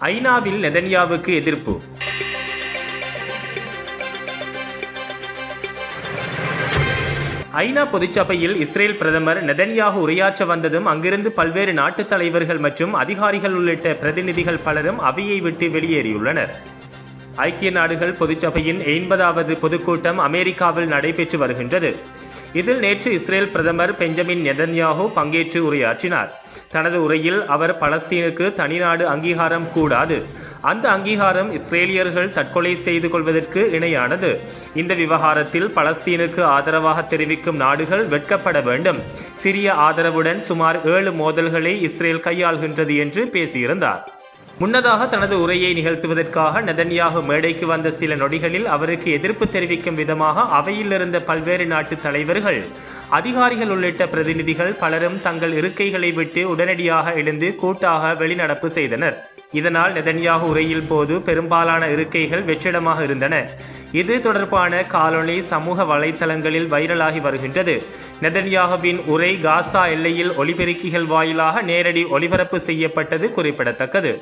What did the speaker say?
ஐநாவில் நெதன்யாவுக்கு எதிர்ப்பு? ஐநா பொதுச்சபையில் இஸ்ரேல் பிரதமர் நெதன்யாக உரையாற்ற வந்ததும் அங்கிருந்து பல்வேறு நாட்டுத் தலைவர்கள் மற்றும் அதிகாரிகள் உள்ளிட்ட பிரதிநிதிகள் பலரும் அவையை விட்டு வெளியேறியுள்ளனர். ஐக்கிய நாடுகள் பொதுச்சபையின் எண்பதாவது பொதுக்கூட்டம் அமெரிக்காவில் நடைபெற்று வருகின்றது. இதில் நேற்று இஸ்ரேல் பிரதமர் பெஞ்சமின் நெதன்யாகு பங்கேற்று உரையாற்றினார். தனது உரையில் அவர் பலஸ்தீனுக்கு தனிநாடு அங்கீகாரம் கூடாது. அந்த அங்கீகாரம் இஸ்ரேலியர்கள் தற்கொலை செய்து கொள்வதற்கு இணையானது. இந்த விவகாரத்தில் பலஸ்தீனுக்கு ஆதரவாக தெரிவிக்கும் நாடுகள் வெட்கப்பட வேண்டும். சிறிய ஆதரவுடன் சுமார் ஏழு மோதல்களை இஸ்ரேல் கையாள்கின்றது என்று பேசியிருந்தார். முன்னதாக தனது உரையை நிகழ்த்துவதற்காக நெதன்யாகு மேடைக்கு வந்த சில நொடிகளில் அவருக்கு எதிர்ப்பு தெரிவிக்கும் விதமாக அவையில் இருந்த பல்வேறு நாட்டு தலைவர்கள் அதிகாரிகள் உள்ளிட்ட பிரதிநிதிகள் பலரும் தங்கள் இருக்கைகளை விட்டு உடனடியாக எழுந்து கூட்டாக வெளிநடப்பு செய்தனர். இதனால் நெதன்யாகு உரையில் போது பெரும்பாலான இருக்கைகள் வெற்றிடமாக இருந்தன. இது தொடர்பான காலொளி சமூக வலைத்தளங்களில் வைரலாகி வருகின்றது. நெதன்யாகுவின் உரை காசா எல்லையில் ஒலிபெருக்கிகள் வாயிலாக நேரடி ஒளிபரப்பு செய்யப்பட்டது குறிப்பிடத்தக்கது.